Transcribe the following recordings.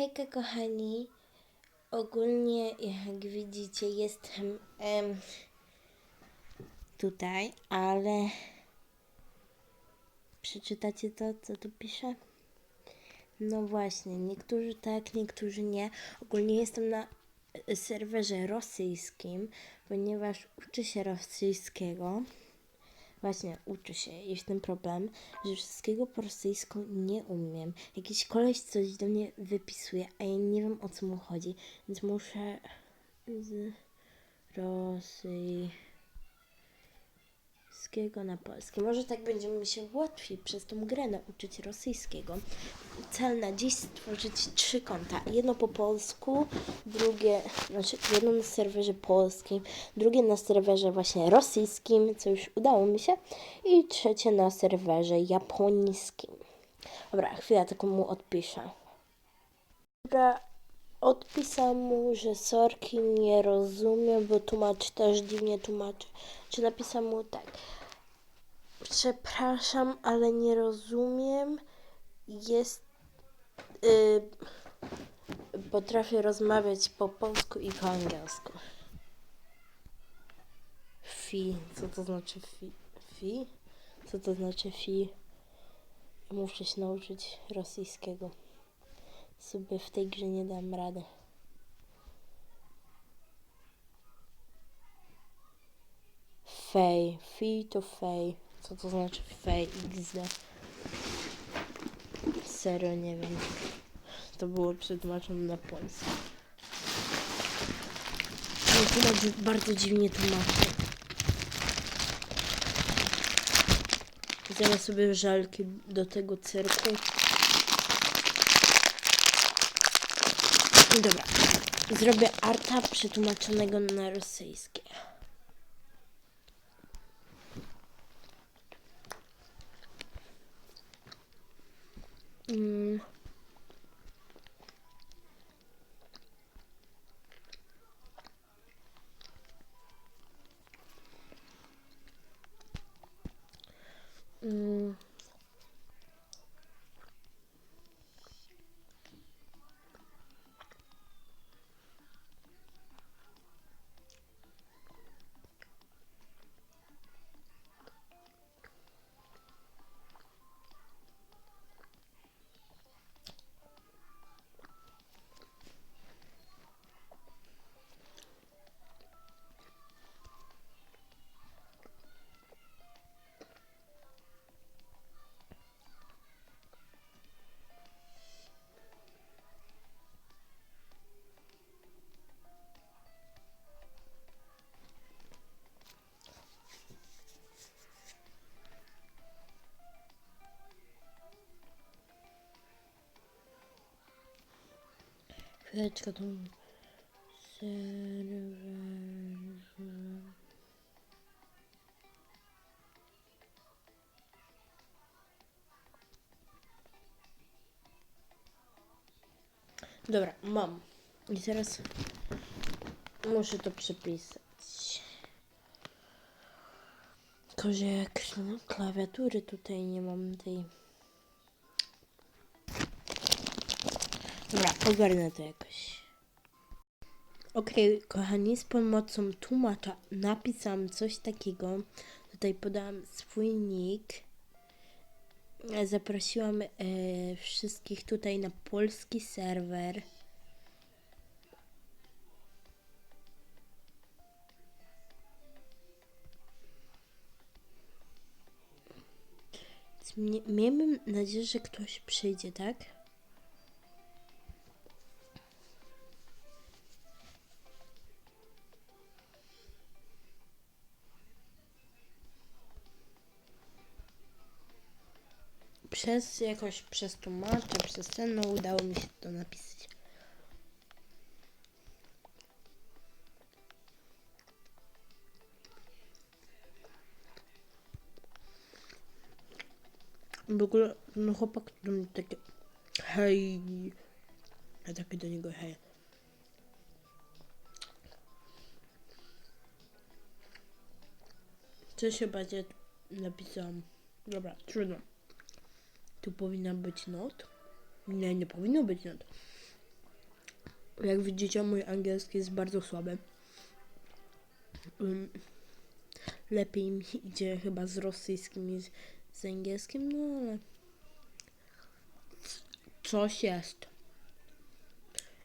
Hejka kochani, ogólnie jak widzicie jestem em, tutaj, ale przeczytacie to, co tu piszę? No właśnie, niektórzy tak, niektórzy nie. Ogólnie jestem na serwerze rosyjskim, ponieważ uczę się rosyjskiego. Właśnie, uczę się. Jest ten problem, że wszystkiego po rosyjsku nie umiem. Jakiś koleś coś do mnie wypisuje, a ja nie wiem o co mu chodzi, więc muszę z rosyjskiego na polski. Może tak będzie mi się łatwiej przez tą grę nauczyć rosyjskiego. Cel na dziś stworzyć trzy konta. Jedno po polsku, drugie, znaczy jedno na serwerze polskim, drugie na serwerze właśnie rosyjskim, co już udało mi się, i trzecie na serwerze japońskim. Dobra, chwila, tylko mu odpiszę. Dobra, odpisał mu, że sorki nie rozumiem, bo tłumacz też dziwnie tłumaczy. Czy napisał mu tak. Przepraszam, ale nie rozumiem. Jest. Y, potrafię rozmawiać po polsku i po angielsku. Fi. Co to znaczy fi? Fi? Co to znaczy fi? Muszę się nauczyć rosyjskiego. Sobie w tej grze nie dam rady. Fej. Fi to fej. Co to znaczy fej XD? Serio nie wiem. To było przetłumaczone na polski. Tłumacz bardzo dziwnie tłumaczy. Zamiast sobie żelki do tego cyrku. Dobra. Zrobię arta przetłumaczonego na rosyjskie. Mm. Mm. Chwileczkę tu. Serwerze. Dobra, mam. I teraz muszę to przepisać. Tylko, że jak klawiatury tutaj nie mam tej. Dobra, ogarnę to jakoś. Okej, kochani, z pomocą tłumacza napisałam coś takiego. Tutaj podałam swój nick. Zaprosiłam e, wszystkich tutaj na polski serwer. Miejmy nadzieję, że ktoś przyjdzie, tak? Przez jakoś przez tłumacza, przez ten, no udało mi się to napisać. W ogóle no chłopak do mnie takie hej, a takie do niego hej. Co się będzie napisałam? Dobra, trudno. Tu powinna być not. Nie, nie powinno być not. Jak widzicie, mój angielski jest bardzo słaby. Lepiej mi idzie chyba z rosyjskim niż z angielskim, no ale coś jest.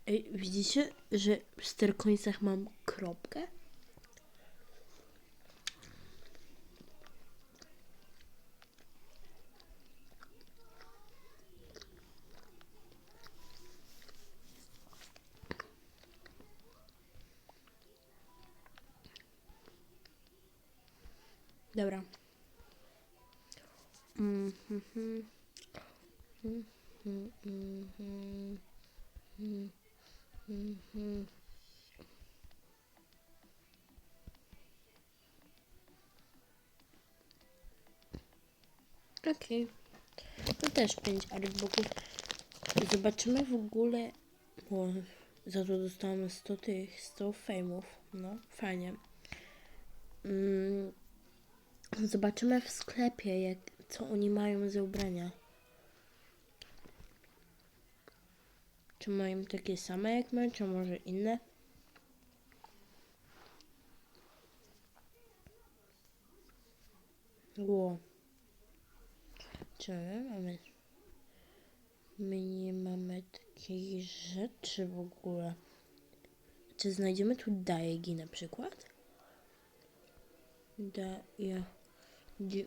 Ej, widzicie, że w sterkońcach mam kropkę? Dobra. Okej. To też 5 artbooków. Zobaczymy w ogóle. O, za to dostałam 100 tych, 100 fejmów. No, fajnie. Mm, zobaczymy w sklepie, jak, co oni mają za ubrania. Czy mają takie same jak my, czy może inne? Ło. Czy my mamy? My nie mamy takiej rzeczy w ogóle. Czy znajdziemy tu Daegi na przykład? Da, ja. Gdzie?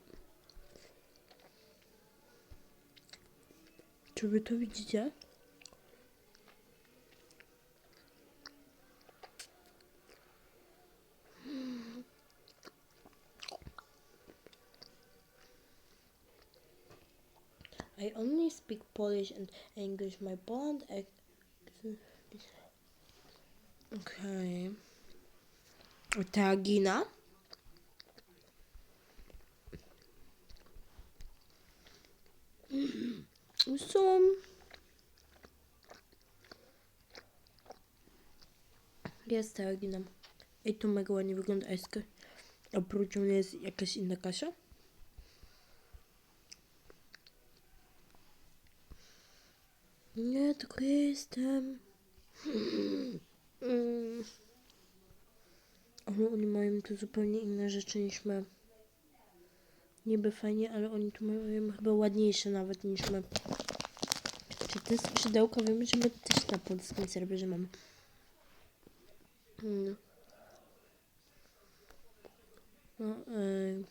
Czy wy to widzicie? I only speak Polish and English. My Poland ac- Okej. Ta Gina? Są. Jest ta Gina. I tu mega ładnie wygląda Eska. Oprócz mnie jest jakaś inna Kasia. Nie, tylko jestem. Mm. Ale oni mają tu zupełnie inne rzeczy niż my. Niby fajnie, ale oni tu mają chyba ładniejsze nawet niż my. Czy te skrzydełka wiemy, że my też na polskim serwerze mamy. Mm. No, yy.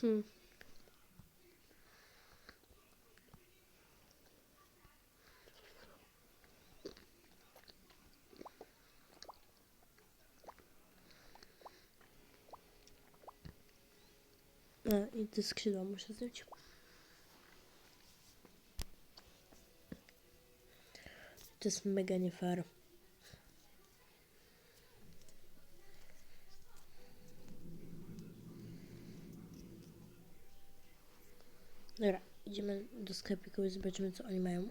Hmm. A, i te skrzydła muszę zdjąć. To jest mega nie fair. Dobra, idziemy do sklepiku i zobaczymy co oni mają.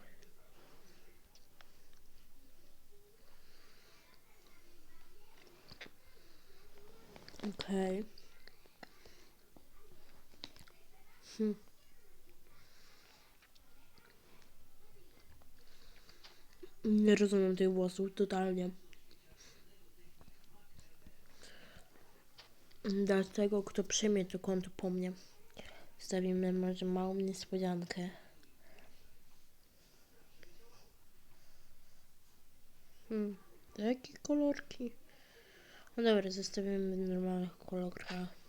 Okej. Hmm. Nie rozumiem tych włosów totalnie. Dlatego, kto przyjmie to konto po mnie, stawimy może małą niespodziankę. Hmm, jakie kolorki? No dobra, zostawimy w normalnych kolorach.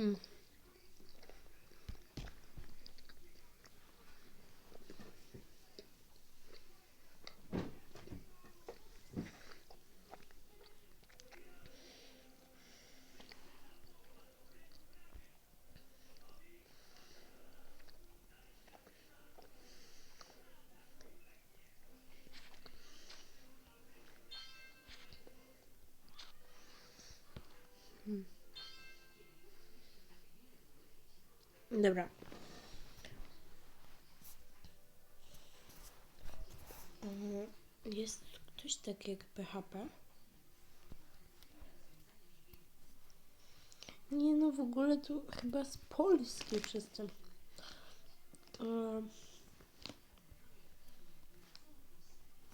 Hmm. Dobra. Mhm. Jest ktoś taki jak PHP? Nie no, w ogóle tu chyba z Polski przez to.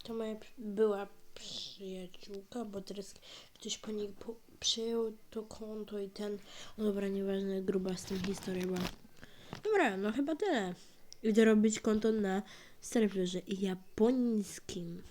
To moja była przyjaciółka, bo teraz ktoś po niej po przyjął to konto i ten. No dobra, nieważne, gruba z tym historia była. Dobra, no chyba tyle. Idę robić konto na serwerze japońskim.